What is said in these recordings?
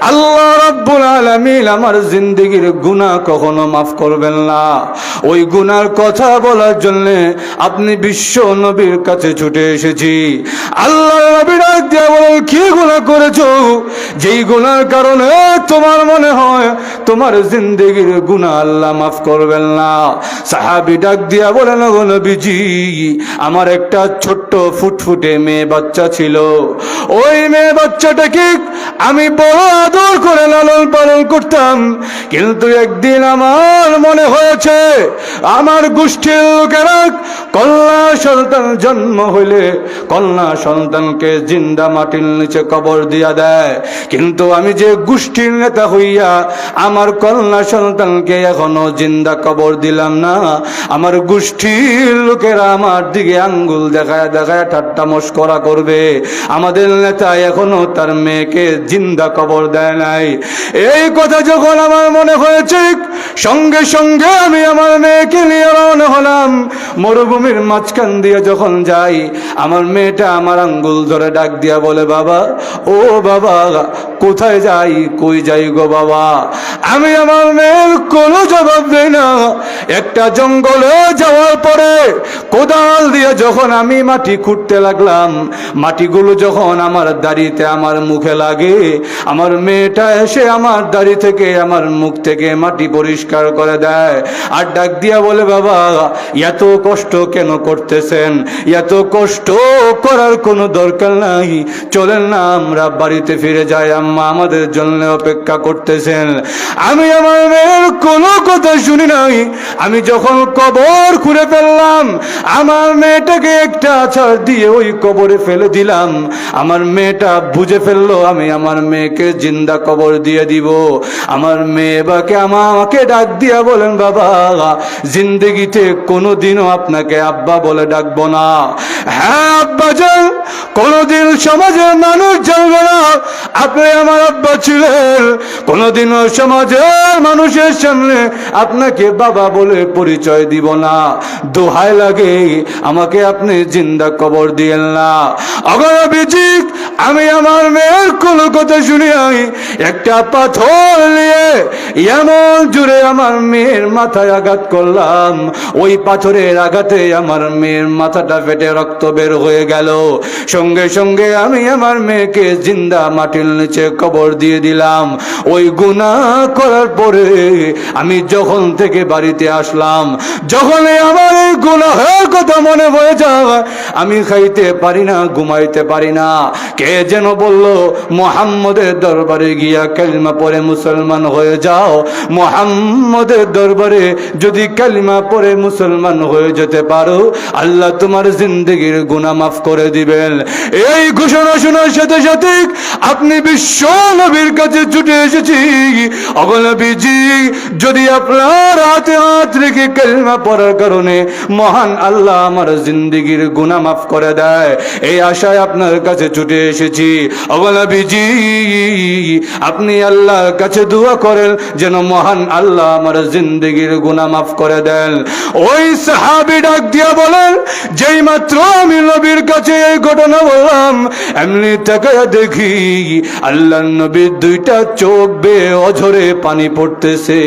আল্লাহ রাব্বুল আলামিন আমার জিন্দগির গুনাহ কখনো মাফ করবেন না। ওই গুনার কথা বলার জন্য আপনি বিশ্ব নবীর কাছে ছুটে এসেছি। আল্লাহ নবী ডাক দিয়া বলেন, কি গুনাহ করেছ? যেই গুনার কারণে তোমার মনে হয় তোমার জিন্দগির গুনাহ আল্লাহ মাফ করবেন না। সাহাবি ডাক দিয়া বলেন গো নবীজি, আমার একটা ছোট্ট ফুটফুটে মেয়ে বাচ্চা ছিল। ওই মেয়ে বাচ্চাটা বাচ্চাটাকে আমি বড় আদর করে লালন পালন করতাম। কিন্তু একদিন আমার মনে হয়েছে, আমার গোষ্ঠীর লোকেরা কন্যা সন্তান জন্ম হইলে কন্যা সন্তানকে জিন্দা মাটির নিচে কবর দিয়া দেয়। কিন্তু আমি যে গোষ্ঠীর নেতা হইয়া আমার কন্যা সন্তানকে এখনও জিন্দা কবর দিলাম না, আমার গোষ্ঠীর লোকেরা আমার দিকে আঙ্গুল দেখায় দেখায় ঠাট্টা মস্করা করবে। আমাদের নেতা এখনও তার মেয়েকে জিন্দা কবর দেয় নাই। এই কথা যখন আমার মনে হয়েছে, সঙ্গে সঙ্গে আমি আমার মেয়েকে নিয়ে রওনা হলাম। মরুভূমির মাঝখান দিয়ে যখন যাই, আমার মেয়েটা আমার আঙ্গুল ধরে ডাক দিয়া বলে, বাবা, ও বাবা, কোথায় যাই, কই যাই গো বাবা? আমি আমার মেয়ের কোনো জবাব দেই না। একটা জঙ্গলে যাওয়ার পরে কোদাল দিয়ে যখন আমি মাটি খুঁড়তে লাগলাম, মাটিগুলো যখন আমার দাড়িতে আমার মুখে লাগে, আমার মেয়েটা এসে আমার দাড়ি থেকে, আমার মুখ থেকে মাটি পরিষ্কার করে দেয়। আর ডাক দিয়া বলে, বাবা, এত কষ্ট কেন করতেছেন? এত কষ্ট করার কোনো দরকার নাই। চলেন না, আমরা বাড়িতে ফিরে যাই। আম্মা আমাদের জন্য অপেক্ষা করতেছেন। আমি আমার মেয়ের কোনো কথা শুনি নাই। আমি যখন কবর খুঁড়ে ফেললাম, আমার মেয়েটাকে একটা আছাড় দিয়ে ওই কবরে ফেলে দিলাম। আমার মেয়েটা বুঝে ফেলল, আমি আমার মেয়েকে জিন্দা কবর দিয়ে দিব। আমার মেয়ে বাকে আমাকে ডাক দিয়া বলেন, বাবা, জিন্দগিতে কোনোদিনও আপনাকে আব্বা বলে ডাকবো না। হ্যাঁ আব্বা যান কোনোদিন সমাজের মানুষ জানবে না, আপনি আমার আব্বা ছিলেন। কোনোদিনও সমাজের মানুষের সামনে আপনাকে বাবা বলে পরিচয় দিব না। দোহাই লাগে, আমাকে আপনি জিন্দা কবর দিয়েন না। অগরবিজিক আমি আমার মেয়ের কোনো কথা শুনি আমি একটা পাথর নিয়ে এমন জুড়ে আমার মেয়ের মাথায় আঘাত করলাম। ওই পাথরের আঘাতে আমার মেয়ের মাথাটা ফেটে রক্ত বের হয়ে গেল। সঙ্গে সঙ্গে আমি আমার মেয়েকে জিন্দা মাটির নিচে কবর দিয়ে দিলাম। ওই গুণা করার পরে আমি যখন থেকে বাড়িতে আসলাম, যখনই আমার এই গুনাহের কথা মনে হয়ে যায়, আমি খাইতে পারি না, ঘুমাইতে পারি না। কে যেন বলল, মোহাম্মদের দরবারে গিয়া কালিমা পরে মুসলমান হয়ে যাও। মোহাম্মদের দরবারে যদি কালিমা পরে মুসলমান হয়ে যেতে পারো, আল্লাহ তোমার জিন্দগির গুনাহ মাফ করে দিবেন। এই ঘোষণা শোনার সাথে সাথে আপনি বিশ্ব নবীর কাছে ছুটে এসেছি। অগনবীজি যদি আপনার হাতে হাত রেখে কালিমা পড়ার কারণে মহান আল্লাহ আমার জিন্দগির গুনাহ মাফ করে দেয়, এই আশায় আপনার কাছে ছুটে এসেছি। অগনবীজি আপনি আল্লাহর কাছে দোয়া করেন যেন মহান আল্লাহ আমার জিন্দগির গুনাহ মাফ করে দেন। ওই সাহাবি ডাক দিয়া বলেন যেই মাত্র আমি নবীর কাছে এই ঘটনা বললাম এমনি তাকায় দেখি আল্লাহ নবীর দুইটা চোখ বে অঝরে পানি পড়তেছে।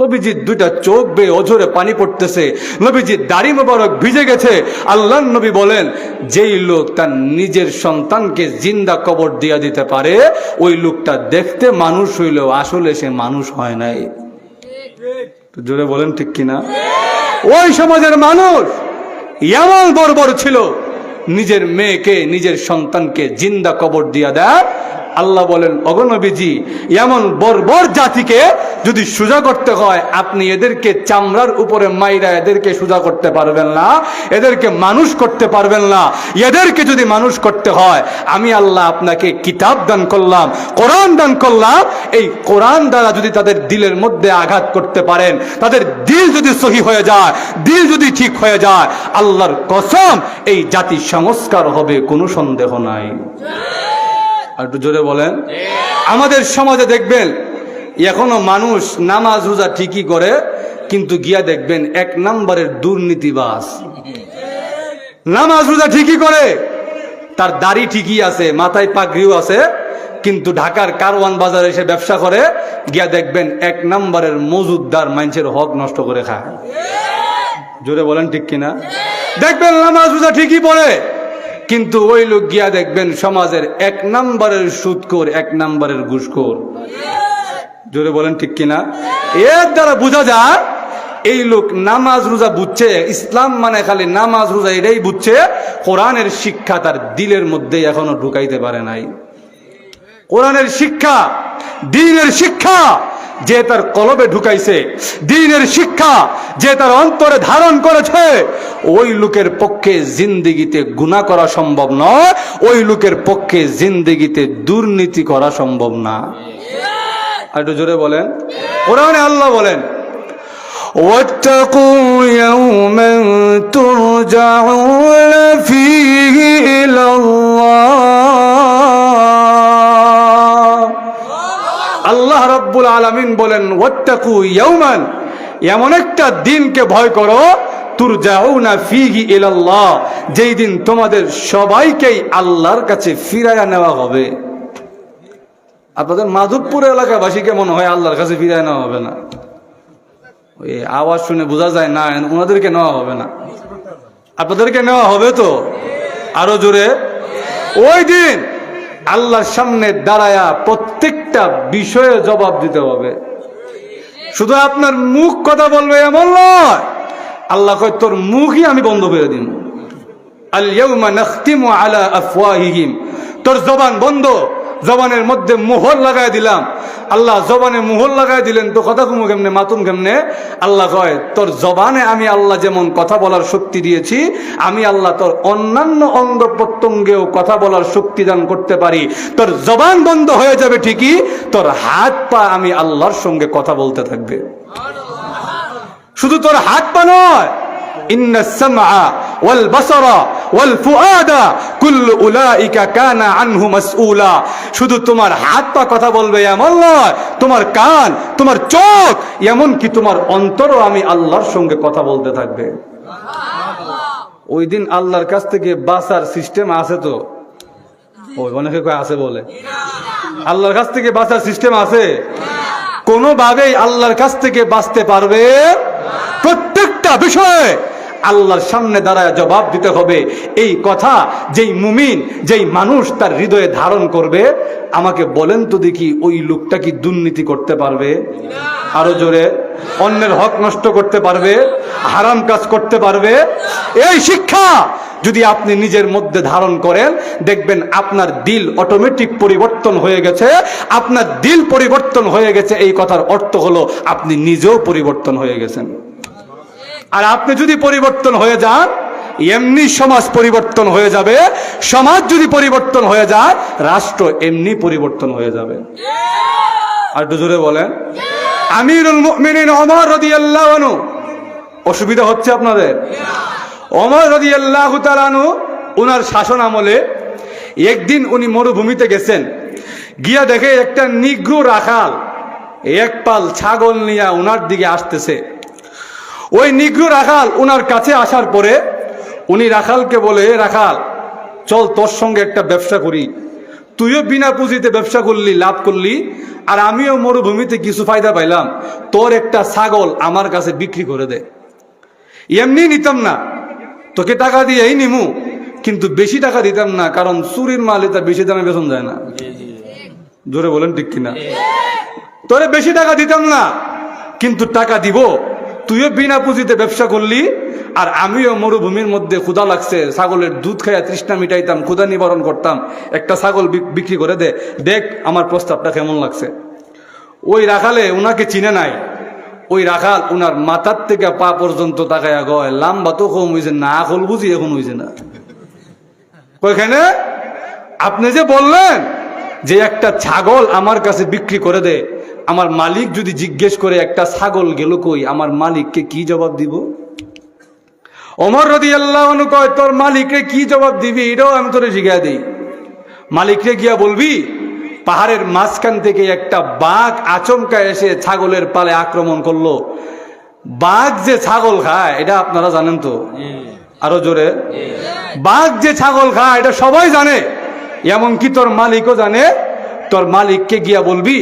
নবীজির দুইটা চোখ বেয়ে অঝরে পানি পড়তেছে। নবীজির দাড়ি মোবারক ভিজে গেছে। আল্লাহ নবী বলেন যেই লোক তার নিজের সন্তানকে জিন্দা কবর দিয়া দিতে পারে ওই লোকটা দেখতে মানুষ হইলেও আসলে সে মানুষ হয় নাই। জোরে বলেন ঠিক কিনা? ওই সমাজের মানুষ। এমন বর্বর ছিল। নিজের মেয়েকে নিজের সন্তানকে জিন্দা কবর দিয়া দেয়। আল্লাহ বলেন অগনবীজি এমন বর্বর জাতিকে যদি সোজা করতে হয়, আপনি এদেরকে চামড়ার উপরে মাইরা এদেরকে সোজা করতে পারবেন না, এদেরকে মানুষ করতে পারবেন না, এদেরকে যদি মানুষ করতে হয়, আমি আল্লাহ আপনাকে কিতাব দান করলাম, কোরআন দান করলাম, এই কোরআন দ্বারা যদি তাদের দিলের মধ্যে আঘাত করতে পারেন, তাদের দিল যদি সহি হয়ে যায়, দিল যদি ঠিক হয়ে যায়, আল্লাহর কসম, এই জাতি সংস্কার হবে, কোনো সন্দেহ নাই। আর একটু জোরে বলেন। আমাদের সমাজে দেখবেন, এখনও মানুষ নামাজ রোজা ঠিকই করে, কিন্তু গিয়া দেখবেন এক নম্বরের দুর্নীতিবাস নামাজ রোজা ঠিকই করে, তার দাড়ি ঠিকই আছে, মাথায় পাগড়িও আছে, কিন্তু ঢাকার কারওয়ান বাজারে এসে ব্যবসা করে, গিয়া দেখবেন এক নম্বরের মজুদদার মানুষের হক নষ্ট করে খায়। জোরে বলেন ঠিক কিনা? দেখবেন নামাজ রোজা ঠিকই পড়ে। কিন্তু ওই লোক গিয়া দেখবেন সমাজের এক নম্বরের সুদখোর এক নম্বরের ঘুষখোর। জোরে বলেন ঠিক কিনা? এর দ্বারা বোঝা যায়, এই লোক নামাজ রোজা বুঝছে, ইসলাম মানে খালি নামাজ রোজা এটাই বুঝছে, কোরআনের শিক্ষা তার দিলের মধ্যে এখনও ঢুকাইতে পারে নাই। কোরআনের শিক্ষা, দিনের শিক্ষা যে তার কলবে ঢুকাইছে দিনের শিক্ষা যে তার অন্তরে ধারণ করেছে ওই লোকের পক্ষে জিন্দিগিতে গুণা করা সম্ভব নয় ওই লোকের পক্ষে জিন্দিগিতে দুর্নীতি করা সম্ভব না আর একটু জোরে বলেন কোরআনে আল্লাহ বলেন واتقوا يوما ترجعون فيه إلى الله আল্লাহ রব্বুল আলামিন বলেন, ওয়াত্তাকু ইয়াউমান এমন একটা দিনকে ভয় করো, তুরজাউনা ফিহি ইলাল্লাহ, যেই দিন তোমাদের সবাইকেই আল্লাহর কাছে ফিরাইয়া নেওয়া হবে। আপনাদের মাধবপুর এলাকাবাসী কেমন হয় আল্লাহর কাছে ফিরায় নেওয়া হবে না। ওই আওয়াজ শুনে বোঝা যায়, না, ওনাদেরকে নেওয়া হবে না। আপনাদেরকে নেওয়া হবে তো? আরও জোরে? ওই দিন আল্লাহর সামনে দাঁড়ায়া প্রত্যেকটা বিষয়ে জবাব দিতে হবে। শুধু আপনার মুখ কথা বলবে এমন নয়, আল্লাহ কয়, তোর মুখই আমি বন্ধ করে দিন। তোর জবান বন্ধ, জবানের মধ্যে মোহর লাগাই দিলাম। আল্লাহ জবানে মোহর লাগাই দিলেন, তো কথা কুমু কেমনে, মাতুম কেমনে? আল্লাহ কয়, তোর জবানে আমি আল্লাহ যেমন কথা বলার শক্তি দিয়েছি, আমি আল্লাহ তোর অন্যান্য অঙ্গ প্রত্যঙ্গেও কথা বলার শক্তি দান করতে পারি। তোর জবান বন্ধ হয়ে যাবে ঠিকই, তোর হাত পা আমি আল্লাহর সঙ্গে কথা বলতে থাকবে। শুধু তোর হাত পা নয় ইন্না ওয়াল বাসারা শুধু তোমার হাত পা কথা বলবে তোমার কান তোমার চোখ এমন কি তোমার অন্তরও আমি আল্লাহর সঙ্গে কথা বলতে থাকবে। ওই দিন আল্লাহর কাছ থেকে বাঁচার সিস্টেম আছে তো? ওই অনেকে কয়ে আছে বলে। আল্লাহর কাছ থেকে বাঁচার সিস্টেম আছে? কোনোভাবেই আল্লাহর কাছ থেকে বাঁচতে পারবে প্রত্যেকটা বিষয়ে আল্লাহর সামনে দাঁড়ায় জবাব দিতে হবে। এই কথা যেই মুমিন, যেই মানুষ তার হৃদয়ে ধারণ করবে, আমাকে বলেন তো দেখি ওই লোকটা কি দুর্নীতি করতে পারবে? আরও জোরে, অন্যের হক নষ্ট করতে পারবে, হারাম কাজ করতে পারবে। এই শিক্ষা যদি আপনি নিজের মধ্যে ধারণ করেন, দেখবেন আপনার দিল অটোমেটিক পরিবর্তন হয়ে গেছে। আপনার দিল পরিবর্তন হয়ে গেছে, এই কথার অর্থ হলো আপনি নিজেও পরিবর্তন হয়ে গেছেন। আর আপনি যদি পরিবর্তন হয়ে যান, এমনি সমাজ পরিবর্তন হয়ে যাবে। সমাজ যদি পরিবর্তন হয়ে যায়, রাষ্ট্র এমনি পরিবর্তন হয়ে যাবে। আর জোরে বলেন। আমিরুল ওমর রাদিয়াল্লাহু আনহু। অসুবিধা হচ্ছে আপনাদের? ওমর রাদিয়াল্লাহু তাআলা আনহু ওনার শাসন আমলে একদিন উনি মরুভূমিতে গেছেন। গিয়া দেখে একটা নিগ্রু রাখাল, এক পাল ছাগল নিয়ে ওনার দিকে আসতেছে। ওই নিগ্রু রাখাল ওনার কাছে আসার পরে উনি রাখালকে বলে "এ রাখাল চল তোর সঙ্গে একটা ব্যবসা করি। তুইও বিনা পুঁজিতে ব্যবসা করলি লাভ করলি আর আমিও মরুভূমিতে কিছু ফায়দা পাইলাম। তোর একটা ছাগল আমার কাছে বিক্রি করে দে। এমনি নিতাম না। তোকে টাকা দিয়েই নিমু কিন্তু বেশি টাকা দিতাম না কারণ চুরির মাল এটা বেশি দামে বেতন যায় না। জোরে বলেন ঠিক কিনা? তোরে বেশি টাকা দিতাম না কিন্তু টাকা দিব তুইও বিনা পুঁজিতে ব্যবসা করলি, আর আমিও মরুভূমির মধ্যে ক্ষুদা লাগছে, ছাগলের দুধ খাইয়া তৃষ্ণা মিটাইতাম ক্ষুদা নিবারণ করতাম, একটা ছাগল বিক্রি করে দে, দেখ আমার প্রস্তাবটা কেমন লাগছে। ওই রাখালে উনাকে চিনে নাই। ওই রাখাল উনার মাথার থেকে পা পর্যন্ত তাকায়া গয় লাম্বা তো কম হয়েছে না খোল বুঝি এখন হয়েছে না। ওইখানে আপনি যে বললেন যে একটা ছাগল আমার কাছে বিক্রি করে দে আমার মালিক যদি জিজ্ঞেস করে একটা ছাগল গেল কই? আমার মালিককে কি জবাব দিব? অমর রদি আল্লাহ কয় তোর মালিককে কি জবাব দিবি? এটাও আমি তোরে জিজ্ঞা দিই। মালিকরে গিয়া বলবি পাহাড়ের মাঝখান থেকে একটা বাঘ আচমকা এসে ছাগলের পালে আক্রমণ করল। বাঘ যে ছাগল খায় এটা আপনারা জানেন তো? আরও জোরে। বাঘ যে ছাগল খায় এটা সবাই জানে। এমনকি তোর মালিকও জানে। তোর মালিককে গিয়া বলবি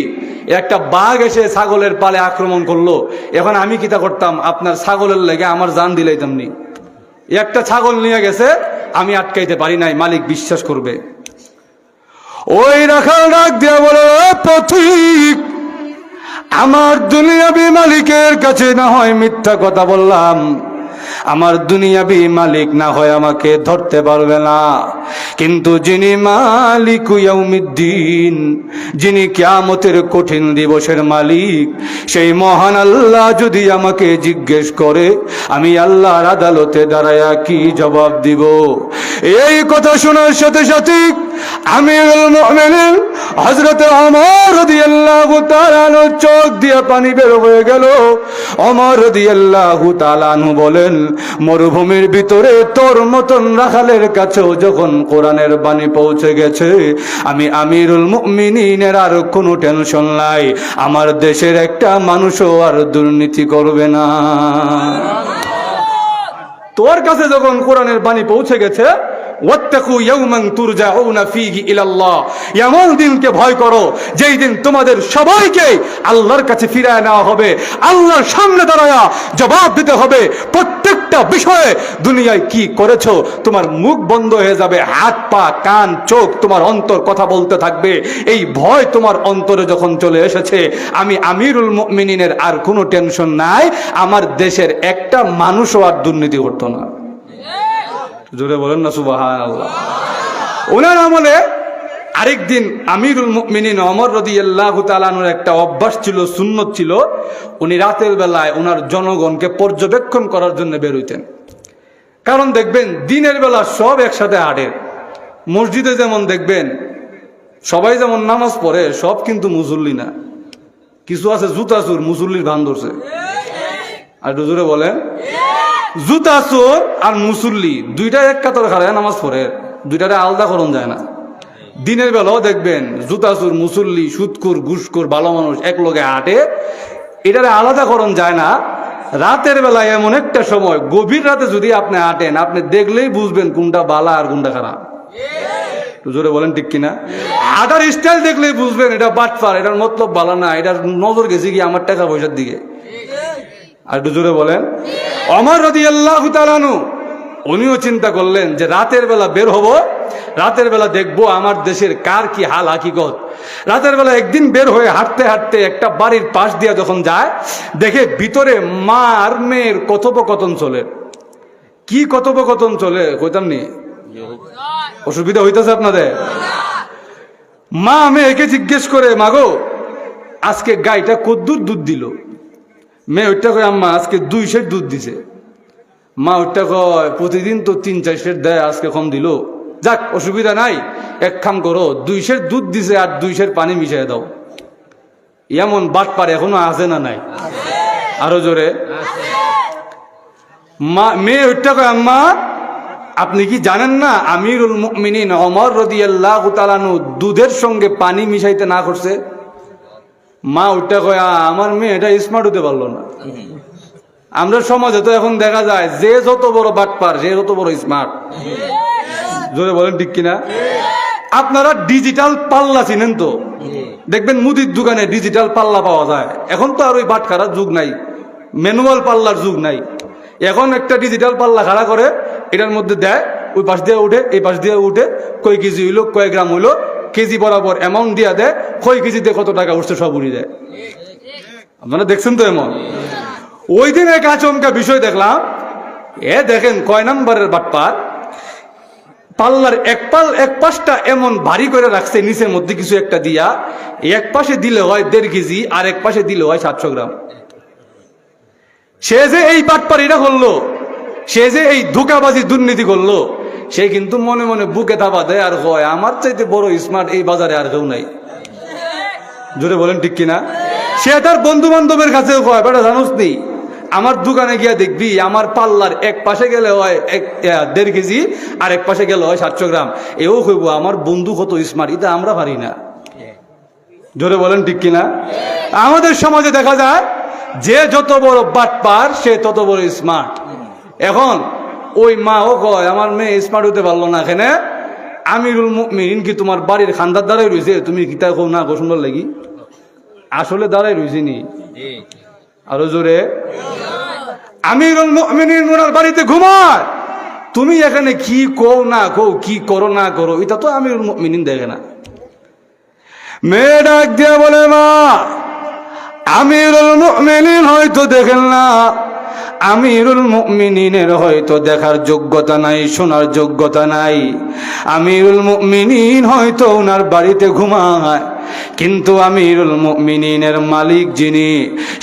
একটা বাঘ এসে ছাগলের পালে আক্রমণ করল। এখন আমি কিতা করতাম? আপনার ছাগলের লেগে আমার জান দিলাইতাম নি। একটা ছাগল নিয়ে গেছে, আমি আটকাইতে পারি নাই, মালিক বিশ্বাস করবে। ওই রাখাল ডাক দিয়া বলে "ও পথিক, আমার দুনিয়াবি মালিকের কাছে না হয় মিথ্যা কথা বললাম। আমার দুনিয়াবি মালিক না হয় আমাকে ধরতে পারবে না। কিন্তু যিনি মালিক ইয়াউমিদ্দিন, যিনি কিয়ামতের কঠিন দিবসের মালিক, সেই মহান আল্লাহ যদি আমাকে জিজ্ঞেস করে, আমি আল্লাহর আদালতে দাঁড়ায়া কি জবাব দিব? এই কথা শোনার সাথে সাথে আমিরুল রাদিয়াল্লাহু চোখ দিয়ে পানি বের হয়ে গেল। রাদিয়াল্লাহু আনহু বলেন মরুভূমির ভিতরে তোর মতন রাখালের কাছেও যখন কোরআনের বাণী পৌঁছে গেছে আমি আমিরুল মুমিনিনের আর কোনো টেনশন নাই। আমার দেশের একটা মানুষও আর দুর্নীতি করবে না। তোর কাছে যখন কোরআনের বাণী পৌঁছে গেছে মুখ বন্ধ হয়ে যাবে, হাত পা, কান, চোখ তোমার অন্তর কথা বলতে থাকবে। এই ভয় তোমার অন্তরে যখন চলে এসেছে, আমি আমিরুল মুমিনিনের আর কোনো টেনশন নাই, আমার দেশের একটা মানুষও আর দুর্নীতি করতো না। জোরে বলেন না সুবাহান আল্লাহ ওনার আমলে আরেকদিন আমিরুল মুমিনিন অমর রদি আল্লাহ একটা অভ্যাস ছিল, সুন্নত ছিল। উনি রাতের বেলায় ওনার জনগণকে পর্যবেক্ষণ করার জন্য বেরোইতেন কারণ দেখবেন, দিনের বেলা সব একসাথে হাঁটে মসজিদে যেমন দেখবেন, সবাই যেমন নামাজ পড়ে, সব কিন্তু মুসল্লি না। কিছু আছে জুতাচুর, মুসল্লির ভান ধরছে। আর জোরে বলেন। জুতা, চোর আর মুসল্লি দুইটা এক কাতর খাড়ায় নামাজ পড়ে। দুইটারে আলাদা করণ যায় না। দিনের বেলাও দেখবেন, জুতা, চোর, মুসল্লি সুৎকুর ঘুষকুর ভালো মানুষ এক লগে হাঁটে। এটারে আলাদা করণ যায় না। রাতের বেলায় এমন একটা সময়, গভীর রাতে যদি আপনি হাঁটেন, আপনি দেখলেই বুঝবেন কোনটা বালা আর কোনটা খারাপ। জোরে বলেন ঠিক কিনা? হাঁটার স্টাইল দেখলেই বুঝবেন, এটা বাটপার, এটার মতলব বালা না, এটার নজর গেছে কি আমার টাকা পয়সার দিকে? আর একটু জোরে বলেন। অমর রদি আল্লাহ উনিও চিন্তা করলেন যে রাতের বেলা বের হব, রাতের বেলা দেখব আমার দেশের কার কি হাল হাকিকত। রাতের বেলা একদিন বের হয়ে হাঁটতে হাঁটতে একটা বাড়ির পাশ দিয়ে যখন যায়, দেখে ভিতরে মা আর মেয়ের কথোপকথন চলে। কি কথোপকথন চলে কইতাম নি? অসুবিধা হইতেছে আপনাদের? মা মেয়েকে জিজ্ঞেস করে, মাগো, আজকে গাইটা কদ্দুর দুধ দিল। মেয়ে ওইটা কয় আম্মা, আজকে দুই সের দুধ দিছে। মা ওইটা কয়, প্রতিদিন তো তিন, চার সের দেয়, আজকে কম দিল। যাক, অসুবিধা নাই। এক কাম করো, দুই সের দুধ দিছে আর দুই সের পানি মিশিয়ে দাও। এমন বাট পার এখনও আছে না নাই? আরও জোরে। মা, মেয়ে ওইটা কয় আম্মা, আপনি কি জানেন না, আমিরুল মুমিনিন অমর রদিয়াল্লাহ তালানু দুধের সঙ্গে পানি মিশাইতে না করছে? মা ওইটা কয় আমার মেয়ে এটা স্মার্ট হতে পারল না। আমরা সমাজে তো এখন দেখা যায়, যে যত বড় বাটপার যে যত বড় স্মার্ট জোরে বলেন ঠিক কিনা? আপনারা ডিজিটাল পাল্লা চিনেন তো? দেখবেন মুদির দোকানে ডিজিটাল পাল্লা পাওয়া যায়। এখন তো আর ওই বাট খারার যুগ নাই ম্যানুয়াল পাল্লার যুগ নাই। এখন একটা ডিজিটাল পাল্লা খাড়া করে, এটার মধ্যে দেয়, ওই পাশ দিয়ে উঠে, এই পাশ দিয়ে উঠে, কয় কেজি হইল, কয় গ্রাম হইল কেজি বরাবর অ্যামাউন্ট দিয়া দেয়, কয় কেজিতে কত টাকা উঠছে সব উড়িয়ে দেয়। আপনারা দেখছেন তো এমন? ওই দিন এক আচমকা বিষয় দেখলাম, এ দেখেন কয় নাম্বারের বাটপার, পাল্লার এক পাল, এক পাশটা এমন ভারী করে রাখছে, নিচের মধ্যে কিছু একটা দিয়া, এক পাশে দিলে হয় দেড় কেজি, আর এক পাশে দিলে হয় সাতশো গ্রাম। সে যে এই বাটপারিটা করল, সে যে এই ধোকাবাজি দুর্নীতি করল সে কিন্তু মনে মনে বুকে থাবা দেয় আর হয় আমার চাইতে বড় স্মার্ট এই বাজারে আর কেউ নাই। জোরে বলেন ঠিক কিনা? সে তার বন্ধু বান্ধবের কাছে কয়, বেটা, জানোস নি, আমার দোকানে গিয়া দেখবি, আমার পাল্লার এক পাশে গেলে হয় এক দেড় কেজি, আর এক পাশে গেলে হয় সাতশো গ্রাম। এও কইব, আমার বন্ধু কত স্মার্ট এটা আমরা পারি না। জোরে বলেন ঠিক কিনা? আমাদের সমাজে দেখা যায়, যে যত বড় বাটপার, সে তত বড় স্মার্ট এখন ওই মা, ও কয়, আমার মেয়ে স্মার্ট হতে পারল না এখানে। আমিরুল মুমিনিন কি তোমার বাড়ির খান্দার দ্বারাই রয়েছে? তুমি কি তা কো না কো সুন্দর লাগি? আসলে দ্বারাই রয়েছে নি। আরও জোরে। আমিরুল মুমিনিন ওনার বাড়িতে ঘুমায়। তুমি এখানে কি কো না কো কি করো না করো, এটা তো আমিরুল মুমিনিন দেখে না। মেয়ে ডাক দিয়া বলে, মা, আমিরুল মুমিনিন হয়তো দেখেন না। আমিরুল মুমিনিনের হয়তো দেখার যোগ্যতা নাই, শোনার যোগ্যতা নাই। আমিরুল মুমিনিন হয়তো ওনার বাড়িতে ঘুমায়, কিন্তু আমিরুল মুমিনিনের মালিক যিনি,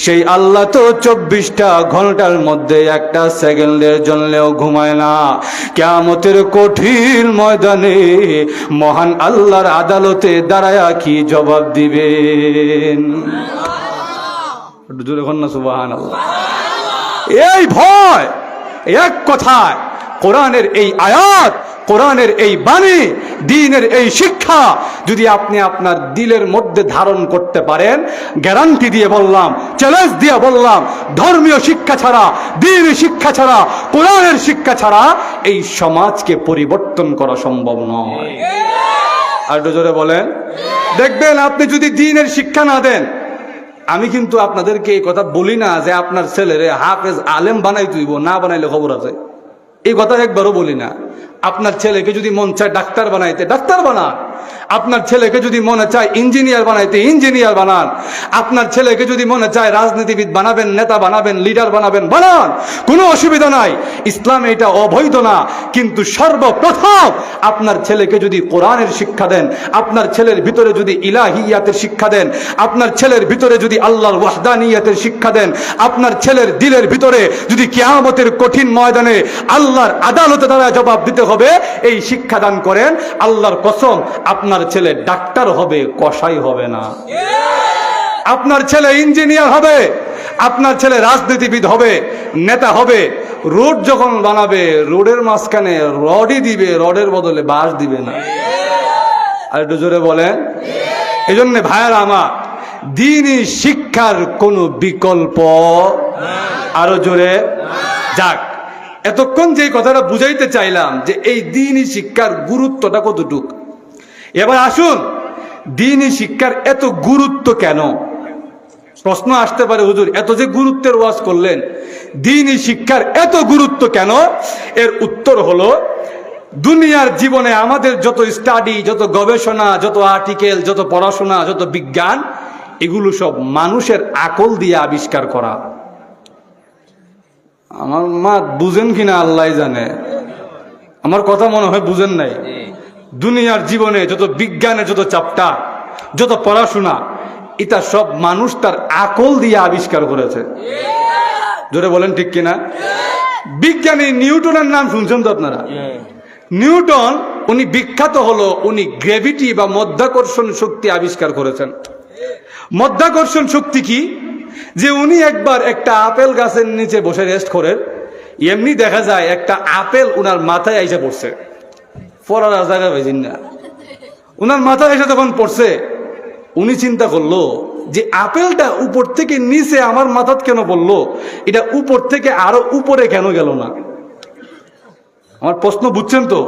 সেই আল্লাহ তো চব্বিশটা ঘণ্টার মধ্যে একটা সেকেন্ডের জন্যেও ঘুমায় না। কেয়ামতের কঠিন ময়দানে মহান আল্লাহর আদালতে দাঁড়ায়া কি জবাব দিবেন? জোরে কর না সুবাহান আল্লাহ এই ভয় এক কথায় কোরআনের এই আয়াত কোরআনের এই বাণী দিনের এই শিক্ষা যদি আপনি আপনার দিলের মধ্যে ধারণ করতে পারেন গ্যারান্টি দিয়ে বললাম চ্যালেঞ্জ দিয়ে বললাম ধর্মীয় শিক্ষা ছাড়া দিনের শিক্ষা ছাড়া কোরআনের শিক্ষা ছাড়া এই সমাজকে পরিবর্তন করা সম্ভব নয়। আর জোরে বলেন। দেখবেন আপনি যদি দিনের শিক্ষা না দেন আমি কিন্তু আপনাদেরকে এই কথা বলি না যে আপনার ছেলের হাফেজ আলেম বানাই তুইব, না বানাইলে খবর আছে। এই কথা একবারও বলি না। আপনার ছেলেকে যদি মন চায় ডাক্তার বানাইতে, ডাক্তার বানান আপনার ছেলেকে যদি মনে চায় ইঞ্জিনিয়ার বানাইতে ইঞ্জিনিয়ার বানান। আপনার ছেলেকে যদি মনে চায় রাজনীতিবিদ বানাবেন, নেতা বানাবেন, লিডার বানাবেন, বানান। কোনো অসুবিধা নাই। ইসলামে এটা অবৈধ না। কিন্তু সর্বপ্রথম আপনার ছেলেকে যদি কোরআনের শিক্ষা দেন, আপনার ছেলের ভিতরে যদি ইলাহিয়াতের শিক্ষা দেন, আপনার ছেলের ভিতরে যদি আল্লাহর ওয়াহদানিয়াতের শিক্ষা দেন, আপনার ছেলের দিলের ভিতরে যদি কিয়ামতের কঠিন ময়দানে আল্লাহর আদালতে দ্বারা জবাব দিতে হবে, এই শিক্ষা দান করেন, আল্লাহর কসম আপনার ছেলে ডাক্তার হবে কষাই হবে না। আপনার ছেলে ইঞ্জিনিয়ার হবে, আপনার ছেলে রাজনীতিবিদ হবে, নেতা হবে, রোড যখন বানাবে, রোডের মাঝখানে রডই দিবে, রডের বদলে বাঁশ দিবে না। আর একটু জোরে বলেন। এই জন্য ভাইয়ারা আমার, দিনই শিক্ষার কোনো বিকল্প। আরও জোরে। যাক, এতক্ষণ যে কথাটা বুঝাইতে চাইলাম যে এই দিনই শিক্ষার গুরুত্বটা কতটুক এবার আসুন, দিনই শিক্ষার এত গুরুত্ব কেন? প্রশ্ন আসতে পারে, হুজুর, এত যে গুরুত্বের ওয়াজ করলেন, দিনই শিক্ষার এত গুরুত্ব কেন? এর উত্তর হলো, দুনিয়ার জীবনে আমাদের যত স্টাডি যত গবেষণা, যত আর্টিকেল যত পড়াশোনা, যত বিজ্ঞান, এগুলো সব মানুষের আকল দিয়ে আবিষ্কার করা। আমার মা বুঝেন কিনা আল্লাহ জানে। আমার কথা মনে হয় বুঝেন নাই। দুনিয়ার জীবনে যত বিজ্ঞানের যত চাপটা, যত পড়াশোনা, এটা সব মানুষ তার আকল দিয়ে আবিষ্কার করেছে। জোরে বলেন ঠিক কিনা? বিজ্ঞানী নিউটনের নাম শুনছেন তো আপনারা? নিউটন, উনি বিখ্যাত হলো, উনি গ্রেভিটি বা মধ্যাকর্ষণ শক্তি আবিষ্কার করেছেন। মধ্যাকর্ষণ শক্তি কি? যে উনি একবার একটা আপেল গাছের নিচে বসে রেস্ট করেন, এমনি দেখা যায় একটা আপেল উনার মাথায় আইসা পড়ছে। পড়ার আর জায়গা পেয়েছেন না। উনার মাথায় এসে তখন পড়ছে, উনি চিন্তা করল যে আপেলটা উপর থেকে নিচে আমার মাথাত কেন বলল এটা উপর থেকে আরও উপরে কেন গেল না? আমার প্রশ্ন, বুঝছেন তো?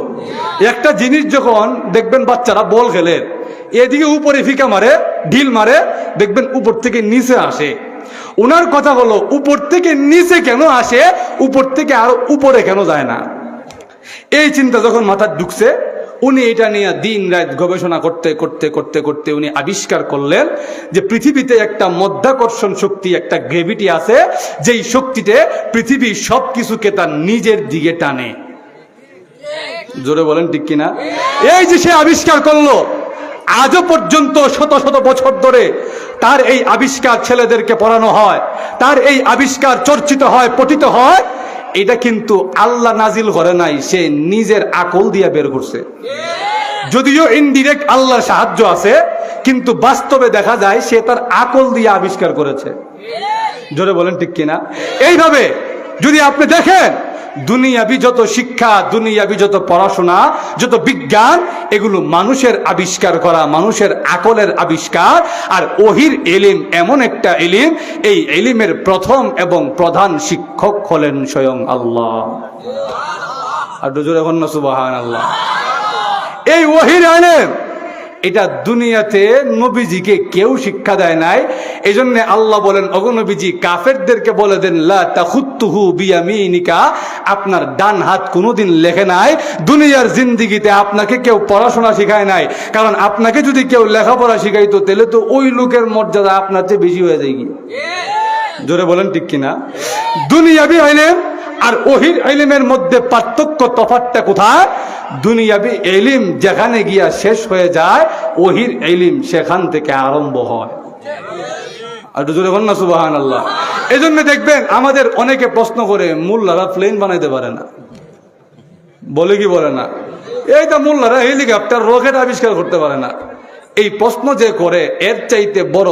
একটা জিনিস যখন দেখবেন বাচ্চারা বল খেলে, এদিকে উপরে ফিকা মারে, ঢিল মারে, দেখবেন উপর থেকে নিচে আসে। ওনার কথা হলো, উপর থেকে নিচে কেন আসে, উপর থেকে আরও উপরে কেন যায় না? এই চিন্তা যখন মাথায় ঢুকছে, উনি এটা নিয়ে দিন রাত গবেষণা করতে করতে করতে করতে উনি আবিষ্কার করলেন যে পৃথিবীতে একটা মধ্যাকর্ষণ শক্তি, একটা গ্রেভিটি আছে, যেই শক্তিতে পৃথিবী সব কিছুকে তার নিজের দিকে টানে। জোরে বলেন ঠিক কিনা? এই যে সে আবিষ্কার করল, আজও পর্যন্ত শত শত বছর ধরে তার এই আবিষ্কার ছেলেদেরকে পড়ানো হয়, তার এই আবিষ্কার চর্চিত হয়, পঠিত হয় এটা কিন্তু আল্লাহ নাজিল করে নাই, সে নিজের আকল দিয়ে বের করছে। যদিও ইনডিরেক্ট আল্লাহর সাহায্য আছে, কিন্তু বাস্তবে দেখা যায় সে তার আকল দিয়ে আবিষ্কার করেছে। জোরে বলেন ঠিক কিনা? এইভাবে যদি আপনি দেখেন দুনিয়াবি যত শিক্ষা, দুনিয়াবি যত পড়াশোনা, যত বিজ্ঞান, এগুলো মানুষের আবিষ্কার করা, মানুষের আকলের আবিষ্কার। আর ওহির এলিম এমন একটা এলিম, এই এলিমের প্রথম এবং প্রধান শিক্ষক হলেন স্বয়ং আল্লাহ। আর দুজোর এখন না সুবাহান আল্লাহ এই ওহির আইলেম এটা দুনিয়াতে নবীজিকে কেউ শিক্ষা দেয় নাই। এই জন্য আল্লাহ বলেন অগনবীজি কাফেরদেরকে বলে দেন লা তাখুত্তুহু বিয়ামিনিকা আপনার ডান হাত কোনোদিন লেখে নাই। দুনিয়ার জিন্দিগিতে আপনাকে কেউ পড়াশোনা শিখায় নাই। কারণ আপনাকে যদি কেউ লেখাপড়া শিখাইতো তাহলে তো ওই লোকের মর্যাদা আপনার চেয়ে বেশি হয়ে যায় গিয়ে জোরে বলেন ঠিক কিনা? দুনিয়াবি আইলেম আর ওহির এলিমের মধ্যে পার্থক্য তফাতটা কোথায়? দুনিয়াবি এলিম যেখানে গিয়া শেষ হয়ে যায়, ওহির এলিম সেখান থেকে আরম্ভ হয়। আর না আল্লাহ এই দেখবেন আমাদের অনেকে প্রশ্ন করে প্লেন বানাইতে পারে না। বলে কি বলে না? এই তো হেলিকপ্টার রকেট আবিষ্কার করতে পারে না। এই প্রশ্ন যে করে, এর চাইতে বড়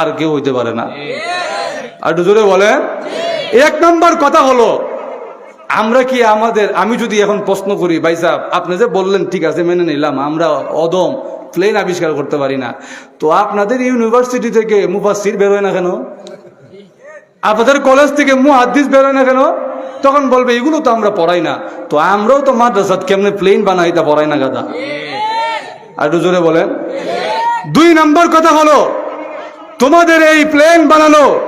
আর কেউ হইতে পারে না। আর জোরে বলেন। এক নম্বর কথা হলো আমরা কি আমাদের আমি যদি এখন প্রশ্ন করি ভাই সাহেব আপনি যে বললেন ঠিক আছে মেনে নিলাম আমরা অদম প্লেন আবিষ্কার করতে পারি না। তো আপনাদের ইউনিভার্সিটি থেকে মুফাসির বেরোয় না কেন? আপনাদের কলেজ থেকে মুহাদ্দিস বেরোয় না কেন? তখন বলবে এগুলো তো আমরা পড়াই না। তো আমরাও তো মাদ্রাসাত কেমনে প্লেন বানাই তা পড়াই না গাদা? আর একটু জোরে বলেন। দুই নম্বর কথা হলো তোমাদের এই প্লেন বানানো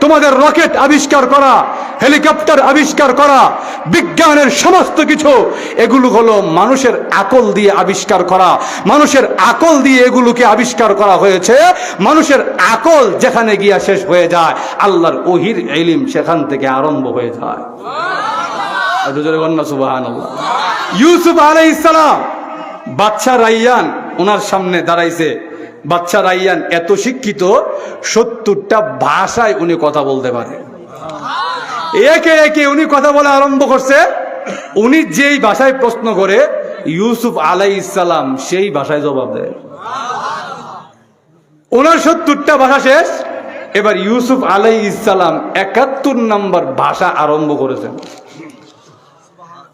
তোমাদের রকেট আবিষ্কার করা, হেলিকপ্টার আবিষ্কার করা, বিজ্ঞানের সমস্ত কিছু, এগুলো হলো মানুষের আকল দিয়ে আবিষ্কার করা। মানুষের আকল দিয়ে এগুলোকে আবিষ্কার করা হয়েছে। মানুষের আকল যেখানে গিয়া শেষ হয়ে যায়, আল্লাহর ওহির এলিম সেখান থেকে আরম্ভ হয়ে যায়। ইউসুফ আলাই ইসলাম বাচ্চা রাইয়ান, ওনার সামনে দাঁড়াইছে। বাচ্চা রাইয়ান এত শিক্ষিত, সত্তরটা ভাষায় উনি কথা বলতে পারে। একে একে উনি কথা বলা আরম্ভ করছে। উনি যেই ভাষায় প্রশ্ন করে, ইউসুফ আলাই ইসালাম সেই ভাষায় জবাব দেয়। ওনার সত্তরটা ভাষা শেষ। এবার ইউসুফ আলাই ইসালাম একাত্তর নম্বর ভাষা আরম্ভ করেছেন।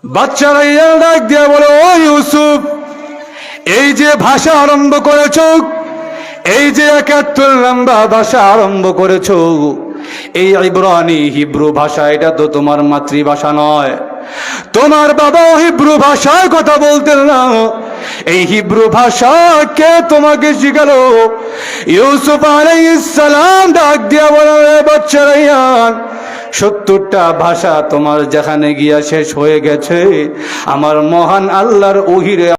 বাচ্চারা ডাক দিয়ে বলে, ও ইউসুফ, এই যে ভাষা আরম্ভ করেছ এই যে একাত্তর লম্বা ভাষা আরম্ভ করেছ এই ইব্রানি হিব্রু ভাষা এটা তো তোমার মাতৃভাষা নয়। তোমার বাবা হিব্রু ভাষায় কথা বলতেন না। এই হিব্রু ভাষা কে তোমাকে শিখালো? ইউসুফ আলাইহিস সালাম ডাক দিয়া বলে "এ বাচ্চারা ইয়ান, সত্তরটা ভাষা তোমার যেখানে গিয়া শেষ হয়ে গেছে। আমার মহান আল্লাহর ওহিরে